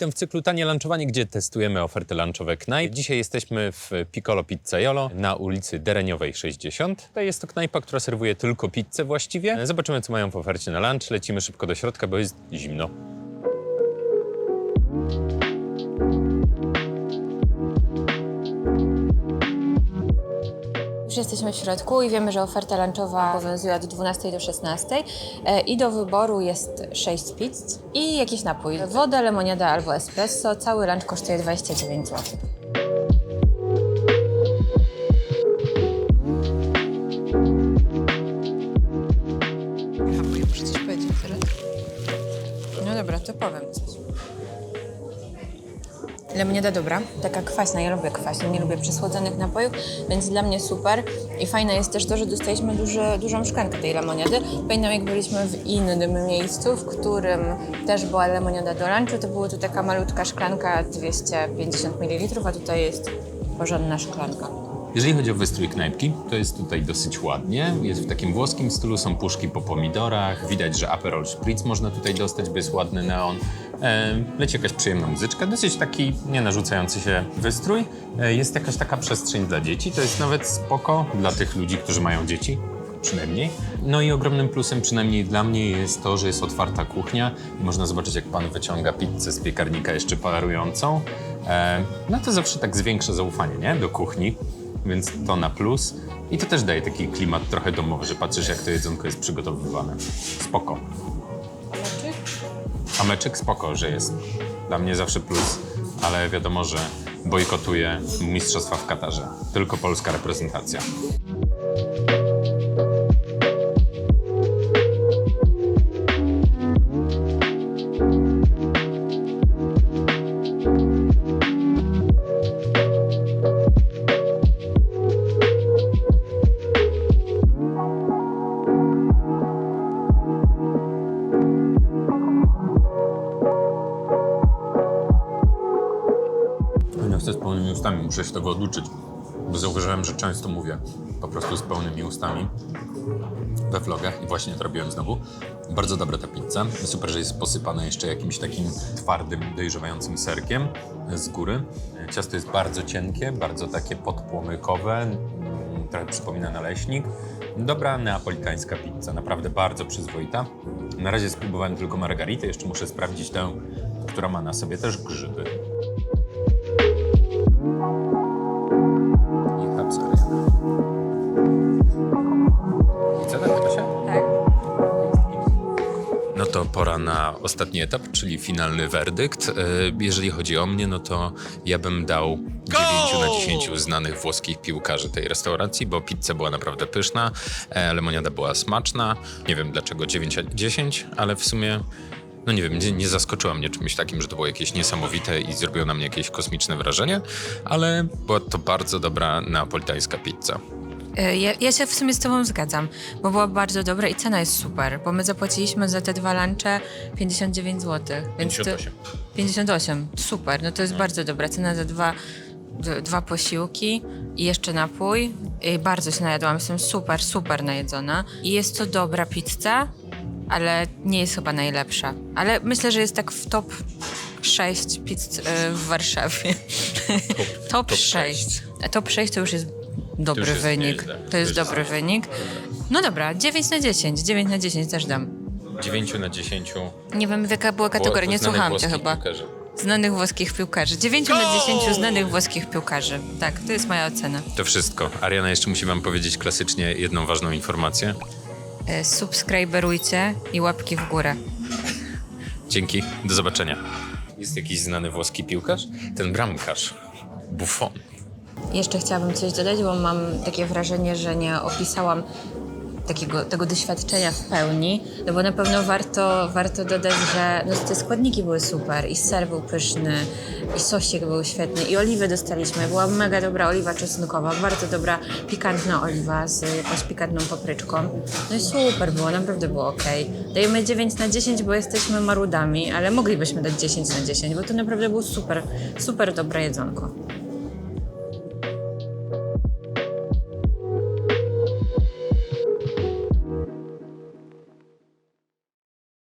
witam w cyklu Tanie Lunchowanie, gdzie testujemy oferty lunchowe knajp. Dzisiaj jesteśmy w Piccolo Pizzaiolo na ulicy Dereniowej 60. To jest to knajpa, która serwuje tylko pizzę właściwie. Zobaczymy, co mają w ofercie na lunch. Lecimy szybko do środka, bo jest zimno. Jesteśmy w środku i wiemy, że oferta lunchowa obowiązuje od 12 do 16 e, i do wyboru jest 6 pizz i jakiś napój. Woda, lemoniada albo espresso. Cały lunch kosztuje 29 zł. Coś. No dobra, to powiem coś. Lemoniada dobra, taka kwaśna, ja lubię kwaśne, nie lubię przesłodzonych napojów, więc dla mnie super. I fajne jest też to, że dostaliśmy duże, dużą szklankę tej lemoniady. Pamiętam jak byliśmy w innym miejscu, w którym też była lemoniada do lunchu, to była tu taka malutka szklanka 250 ml, a tutaj jest porządna szklanka. Jeżeli chodzi o wystrój knajpki, to jest tutaj dosyć ładnie. Jest w takim włoskim stylu, są puszki po pomidorach. Widać, że Aperol Spritz można tutaj dostać, bo jest ładny neon. E, leci jakaś przyjemna muzyczka, dosyć taki nie narzucający się wystrój. E, jest jakaś taka przestrzeń dla dzieci, to jest nawet spoko dla tych ludzi, którzy mają dzieci. Przynajmniej. No i ogromnym plusem, przynajmniej dla mnie, jest to, że jest otwarta kuchnia i można zobaczyć, jak pan wyciąga pizzę z piekarnika jeszcze parującą. E, no to zawsze tak zwiększa zaufanie, nie? Do kuchni więc to na plus. I to też daje taki klimat trochę domowy, że patrzysz jak to jedzonko jest przygotowywane. Spoko. A meczek spoko, że jest. Dla mnie zawsze plus, ale wiadomo, że bojkotuję mistrzostwa w Katarze. Tylko polska reprezentacja. Nie chcę z pełnymi ustami, muszę się tego oduczyć, bo zauważyłem, że często mówię po prostu z pełnymi ustami we vlogach i właśnie to robiłem znowu. Bardzo dobra ta pizza. Super, że jest posypana jeszcze jakimś takim twardym, dojrzewającym serkiem z góry. Ciasto jest bardzo cienkie, bardzo takie podpłomykowe, mm, trochę przypomina naleśnik. Dobra neapolitańska pizza, naprawdę bardzo przyzwoita. Na razie spróbowałem tylko margaritę, jeszcze muszę sprawdzić tę, która ma na sobie też grzyby. To pora na ostatni etap, czyli finalny werdykt. E, Jeżeli chodzi o mnie, no to ja bym dał 9 na 10 znanych włoskich piłkarzy tej restauracji, bo pizza była naprawdę pyszna, e, lemoniada była smaczna. Nie wiem dlaczego 9 na 10, ale w sumie no nie wiem, nie, nie zaskoczyła mnie czymś takim, że to było jakieś niesamowite i zrobiło na mnie jakieś kosmiczne wrażenie, ale była to bardzo dobra neapolitańska pizza. E, Ja, ja się w sumie z tobą zgadzam, bo była bardzo dobra i cena jest super, bo my zapłaciliśmy za te dwa lunche 59 zł. Więc to- 58. 58, super, no to jest bardzo dobra cena za dwa, dwa posiłki i jeszcze napój. I bardzo się najadłam, jestem super, super najedzona. I jest to dobra pizza, ale nie jest chyba najlepsza. Ale myślę, że jest tak w top 6 pizz y, w Warszawie. top, top 6. Top 6 to już jest dobry jest wynik. nieźle. To jest To dobry jest- wynik. No dobra, 9 na 10. 9 na 10 też dam. 9 na 10 Nie wiem, jaka była kategoria, nie słuchałam cię włoskich chyba. piłkarzy. Znanych włoskich piłkarzy. 9 na 10 znanych włoskich piłkarzy. Tak, to jest moja ocena. To wszystko. Ariana jeszcze musi wam powiedzieć klasycznie jedną ważną informację. E, Subskryberujcie i łapki w górę. Dzięki, do zobaczenia. Jest jakiś znany włoski piłkarz? Ten bramkarz. Buffon. Jeszcze chciałabym coś dodać, bo mam takie wrażenie, że nie opisałam takiego, tego doświadczenia w pełni, no bo na pewno warto, warto dodać, że no, te składniki były super i ser był pyszny, i sosik był świetny, i oliwy dostaliśmy. Była mega dobra oliwa czosnkowa, bardzo dobra pikantna oliwa z jakąś pikantną papryczką. No i super było, naprawdę było ok. Dajemy 9 na 10, bo jesteśmy marudami, ale moglibyśmy dać 10 na 10, bo to naprawdę było super, super dobre jedzonko.